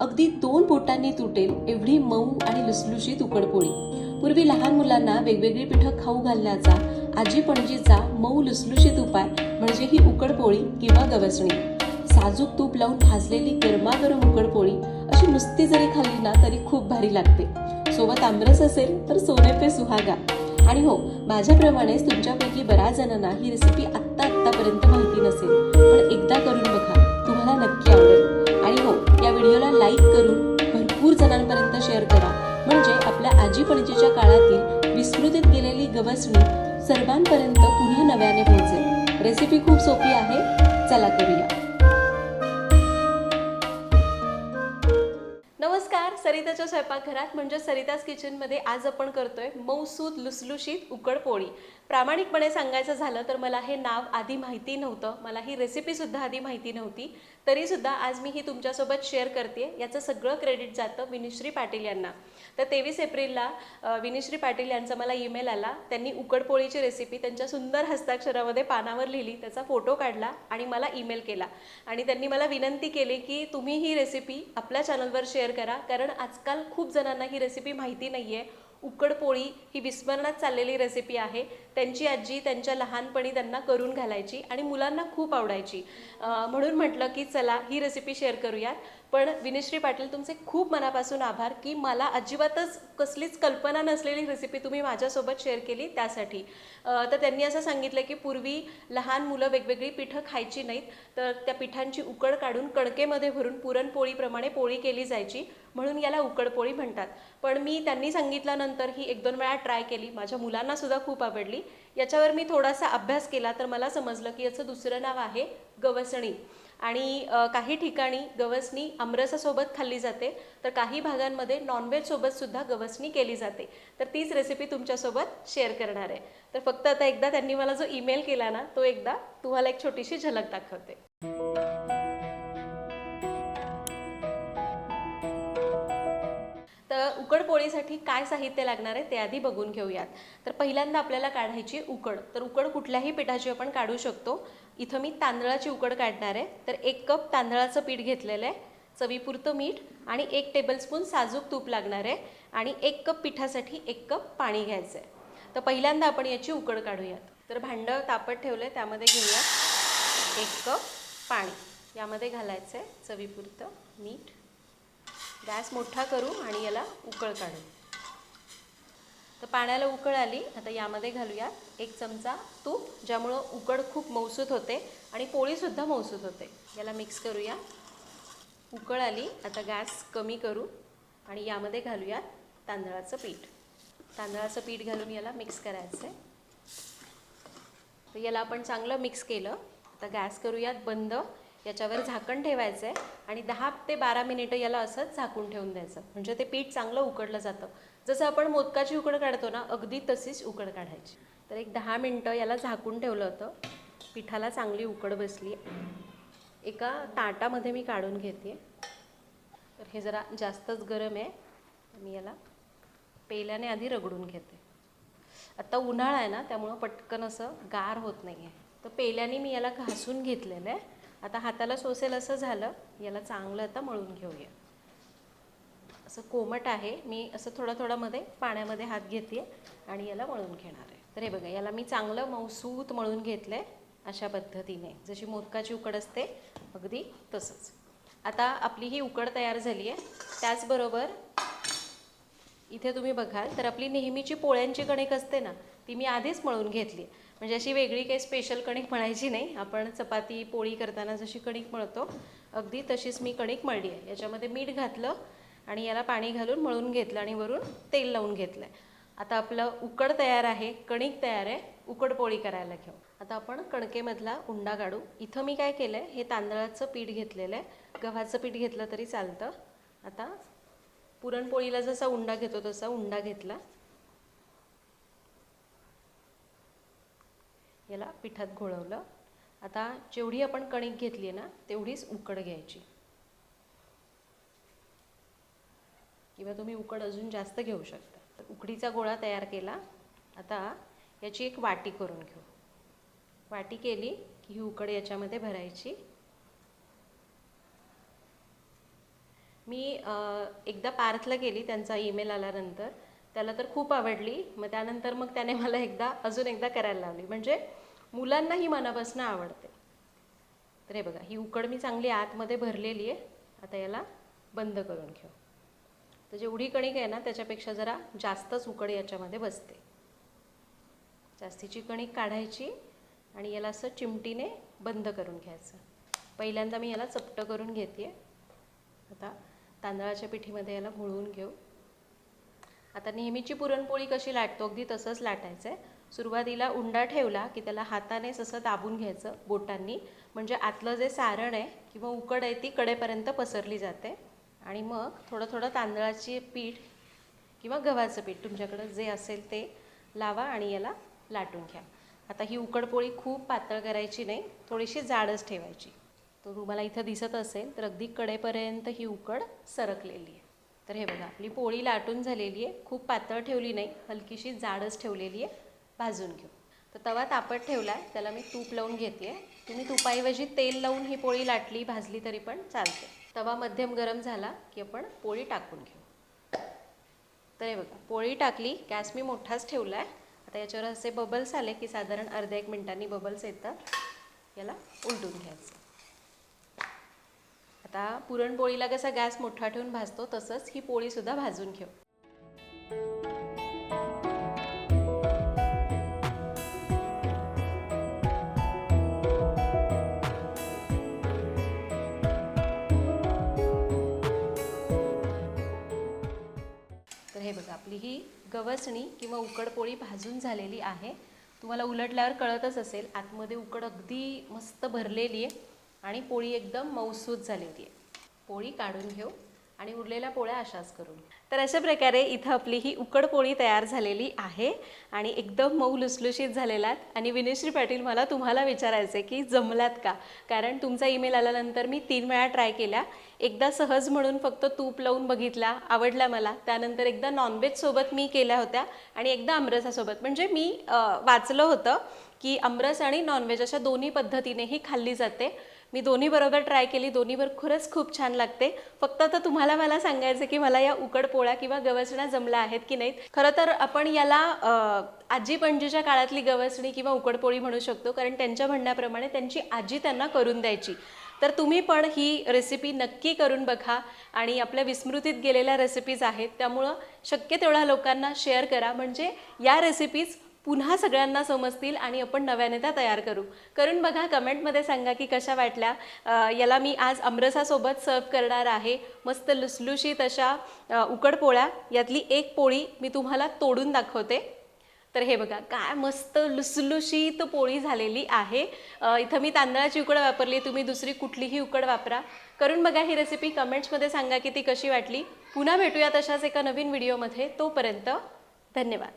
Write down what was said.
अगदी दोन बोटांनी तुटेल एवढी मऊ आणि लुसलुशीत उकडपोळी. पूर्वी लहान मुलांना वेगवेगळी पिठं खाऊ घालण्याचा आजी पणजीचा मऊ लुसलुशीत उपाय म्हणजे ही उकडपोळी किंवा गवसणी साजूक तूप लावून भाजलेली गरमागरम उकडपोळी अशी नुसती जरी खाल्ली ना तरी खूप भारी लागते. सोबत आमरस असेल तर सोनेपे सुहागा. आणि हो माझ्याप्रमाणेच तुमच्यापैकी बऱ्याच जणांना ही रेसिपी आत्ता आत्तापर्यंत माहिती नसेल पण एकदा करून बघा. तुम्हाला नक्की आवडेल. व्हिडिओला लाईक करून भरपूर जणांपर्यंत शेअर करा. म्हणजे आपल्या आजी पणजीच्या काळातील विस्मृतीत गेलेली गवसणी सर्वांपर्यंत पुन्हा नव्याने पोहोचेल. रेसिपी खूप सोपी आहे. चला करूया. नमस्कार. सरिताच्या स्वयंपाकघरात म्हणजे सरिताज किचनमध्ये आज आपण करतोय मौसूद लुसलुशीत उकड पोळी. प्रामाणिकपणे सांगायचं झालं तर मला हे नाव आधी माहिती नव्हतं. मला ही रेसिपीसुद्धा आधी माहिती नव्हती. तरीसुद्धा आज मी ही तुमच्यासोबत शेअर करते. याचं सगळं क्रेडिट जातं विनिश्री पाटील यांना. तर तेवीस एप्रिलला विनिश्री पाटील यांचा मला ईमेल आला. त्यांनी उकडपोळीची रेसिपी त्यांच्या सुंदर हस्ताक्षरामध्ये पानावर लिहिली त्याचा फोटो काढला आणि मला ईमेल केला. आणि त्यांनी मला विनंती केली की तुम्ही ही रेसिपी आपल्या चॅनलवर शेअर करा. कारण आजकाल खूप जणांना ही रेसिपी माहिती नाही आहे उकडपोळी ही विस्मरणात चाललेली रेसिपी आहे. त्यांची आजी त्यांच्या लहानपणी त्यांना करून घालायची आणि मुलांना खूप आवडायची. म्हणून म्हटलं की चला ही रेसिपी शेअर करूयात. पण विनेश्री पाटील तुमचे खूप मनापासून आभार की मला अजिबातच कसलीच कल्पना नसलेली रेसिपी तुम्ही माझ्यासोबत शेअर केली त्यासाठी. तर त्यांनी असं सांगितलं की पूर्वी लहान मुलं वेगवेगळी पिठं खायची नाहीत तर त्या पिठांची उकड काढून कणकेमध्ये भरून पुरणपोळीप्रमाणे पोळी केली जायची. म्हणून याला उकडपोळी म्हणतात. पण मी त्यांनी सांगितल्यानंतर ही एक दोन वेळा ट्राय केली. माझ्या मुलांना सुद्धा खूप आवडली. याच्यावर मी थोडासा अभ्यास केला तर मला समजलं की याचं दुसरं नाव आहे गवसणी. आणि काही ठिकाणी गवसणी आमरसासोबत खाल्ली जाते. तर काही भागांमध्ये नॉनव्हेजसोबत सुद्धा गवसणी केली जाते. तर तीच रेसिपी तुमच्यासोबत शेअर करणार आहे. तर फक्त आता एकदा त्यांनी मला जो ईमेल केला ना तो एकदा तुम्हाला एक छोटीशी झलक दाखवते. पोळीसाठी काय साहित्य लागणार आहे ते आधी बघून घेऊयात. तर पहिल्यांदा आपल्याला काढायची उकड. तर उकड कुठल्याही पिठाची आपण काढू शकतो. इथं मी तांदळाची उकड काढणार आहे. तर एक कप तांदळाचं पीठ घेतलेलं आहे. चवीपुरतं मीठ आणि एक टेबलस्पून साजूक तूप लागणार आहे. आणि एक कप पिठासाठी एक कप पाणी घ्यायचं आहे तर पहिल्यांदा आपण याची उकड काढूयात. तर भांडं तापत ठेवलं आहे त्यामध्ये घेऊयात. एक कप पाणी. यामध्ये घालायचं आहे चवीपुरतं मीठ. गॅस मोठा करू आणि याला उकळ काढू. तर पाण्याला उकळ आली आता यामध्ये घालूया एक चमचा तूप ज्यामुळं उकड खूप मौसूत होते आणि पोळीसुद्धा मौसूत होते. याला मिक्स करूया. उकळ आली आता गॅस कमी करू आणि यामध्ये घालूया तांदळाचं पीठ. तांदळाचं पीठ घालून याला मिक्स करायचं आहे तर याला आपण चांगलं मिक्स केलं. आता गॅस करूयात बंद. याच्यावर झाकण ठेवायचं आहे आणि दहा ते बारा मिनिटं याला असंच झाकून ठेवून द्यायचं. म्हणजे ते पीठ चांगलं उकडलं जातं. जसं आपण मोदकाची उकड काढतो ना अगदी तशीच उकड काढायची. तर एक दहा मिनटं याला झाकून ठेवलं होतं. पिठाला चांगली उकड बसली. एका ताटामध्ये मी काढून घेते. तर हे जरा जास्तच गरम आहे. मी याला पेल्याने आधी रगडून घेते. आत्ता उन्हाळा आहे ना त्यामुळं पटकन असं गार होत नाही आहे तर पेल्याने मी याला घासून घेतलेलं आहे. आता हाताला सोसेल असं झालं याला चांगलं आता मळून घेऊया. असं कोमट आहे मी असं थोडा थोडामध्ये पाण्यामध्ये हात घेते आणि याला मळून घेणार आहे. तर हे बघा याला मी चांगलं मौसूत मळून घेतलं आहे अशा पद्धतीने. जशी मोदकाची उकड असते अगदी तसंच. आता आपली ही उकड तयार झाली आहे त्याचबरोबर इथे तुम्ही बघाल तर आपली नेहमीची पोळ्यांची कणिक असते ना ती मी आधीच मळून घेतली म्हणजे अशी वेगळी काही स्पेशल कणिक म्हणायची नाही. आपण चपाती पोळी करताना जशी कणिक मळतो अगदी तशीच मी कणिक मळली आहे. याच्यामध्ये मीठ घातलं आणि याला पाणी घालून मळून घेतलं आणि वरून तेल लावून घेतलं आहे आता आपलं उकड तयार आहे कणिक तयार आहे उकड पोळी करायला घेऊ. आता आपण कणकेमधला उंडा काढू. इथं मी काय केलं आहे हे तांदळाचं पीठ घेतलेलं आहे. गव्हाचं पीठ घेतलं तरी चालतं. आता पुरणपोळीला जसा उंडा घेतो तसा उंडा घेतला. याला पिठात घोळवलं. आता जेवढी आपण कणिक घेतली आहे ना तेवढीच उकड घ्यायची. किंवा तुम्ही उकड अजून जास्त घेऊ शकता. तर उकडीचा गोळा तयार केला. आता याची एक वाटी करून घेऊ. वाटी केली की ही उकड याच्यामध्ये भरायची. मी एकदा पार्थला गेली त्यांचा ईमेल आल्यानंतर. त्याला तर खूप आवडली. मग त्यानंतर मग त्याने मला एकदा अजून एकदा करायला लावली. म्हणजे मुलांनाही मनापासून आवडते. तर हे बघा ही उकड मी चांगली आतमध्ये भरलेली आहे. आता याला बंद करून घेऊ. तर जेवढी कणिक आहे ना त्याच्यापेक्षा जरा जास्तच उकड याच्यामध्ये बसते. जास्तीची कणिक काढायची आणि याला असं चिमटीने बंद करून घ्यायचं. पहिल्यांदा मी याला चपटं करून घेते आता तांदळाच्या पिठीमध्ये याला घोळवून घेऊ. आता नेहमीची पुरणपोळी कशी लाटतो? अगदी तसंच लाटायचं आहे सुरुवातीला उंडा ठेवला की त्याला हातानेच असं दाबून घ्यायचं बोटांनी. म्हणजे आतलं जे सारण आहे किंवा उकड आहे ती कडेपर्यंत पसरली जाते. आणि मग थोडं थोडं तांदळाची पीठ किंवा गव्हाचं पीठ तुमच्याकडं जे असेल ते लावा आणि याला लाटून घ्या. आता ही उकडपोळी खूप पातळ करायची नाही थोडीशी जाडच ठेवायची. तर तुम्हाला इथं दिसत असेल तर अगदी कडेपर्यंत ही उकड सरकलेली आहे. तर हे बघा आपली पोळी लाटून झालेली आहे. खूप पातळ ठेवली नाही हलकीशी जाडच ठेवलेली आहे. भाजून घेऊ. तर तवा तापत ठेवला आहे त्याला मी तूप लावून घेते. तुम्ही तुपाऐवजी तेल लावून ही पोळी लाटली भाजली तरी पण चालते. तवा मध्यम गरम झाला की आपण पोळी टाकून घेऊ. तर हे बघा पोळी टाकली गॅस मी मोठाच ठेवला आहे आता याच्यावर असे बबल्स आले की साधारण अर्ध्या एक मिनिटांनी बबल्स येतात. याला उलटून घ्यायचं. आता पुरणपोळीला कसा गॅस मोठा ठेवून भाजतो तसंच ही पोळीसुद्धा भाजून घेऊ. तर हे बघा आपली ही गवसणी किंवा उकड पोळी भाजून झालेली आहे. तुम्हाला उलटल्यावर कळतच असेल आतमध्ये उकड अगदी मस्त भरलेली आहे. आणि पोळी एकदम मऊसूत झालेली आहे पोळी काढून घेऊ आणि उरलेल्या पोळ्या अशाच करून तर अशा प्रकारे इथं आपली ही उकड पोळी तयार झालेली आहे आणि एकदम मऊ लुसलुशीत झालेला आहेत आणि विनेश्री पाटील मला तुम्हाला विचारायचं आहे की जमलात का? कारण तुमचा ईमेल आल्यानंतर मी तीन वेळा ट्राय केल्या एकदा सहज म्हणून फक्त तूप लावून बघितला आवडला मला. त्यानंतर एकदा नॉनव्हेजसोबत मी केल्या होत्या आणि एकदा आमरसासोबत. म्हणजे मी वाचलं होतं की आमरस आणि नॉनव्हेज अशा दोन्ही पद्धतीनेही खाल्ली जाते. मी दोन्ही बरोबर ट्राय केली दोन्हीवर खरंच खूप छान लागते. फक्त आता तुम्हाला मला सांगायचं की मला या उकड पोळ्या किंवा गवसण्या जमल्या आहेत की नाहीत. खरं तर आपण याला आजी पणजीच्या काळातली गवसणी किंवा उकडपोळी म्हणू शकतो कारण त्यांच्या म्हणण्याप्रमाणे त्यांची आजी त्यांना करून द्यायची. तर तुम्ही पण ही रेसिपी नक्की करून बघा आणि आपल्या विस्मृतीत गेलेल्या रेसिपीज आहेत. त्यामुळं शक्य तेवढ्या लोकांना शेअर करा. म्हणजे या रेसिपीज पुन्हा सगळ्यांना समजतील आणि आपण नव्याने त्या तयार करू. करून बघा कमेंटमध्ये सांगा की कशा वाटल्या. याला मी आज आमरसासोबत सर्व करणार आहे. मस्त लुसलुशीत अशा उकड पोळ्या. यातली एक पोळी मी तुम्हाला तोडून दाखवते. तर हे बघा काय मस्त लुसलुशीत पोळी झालेली आहे. इथं मी तांदळाची उकड वापरली तुम्ही दुसरी कुठलीही उकड वापरा. करून बघा ही रेसिपी कमेंट्समध्ये सांगा की ती कशी वाटली. पुन्हा भेटूया तशाच एका नवीन व्हिडिओमध्ये तोपर्यंत धन्यवाद.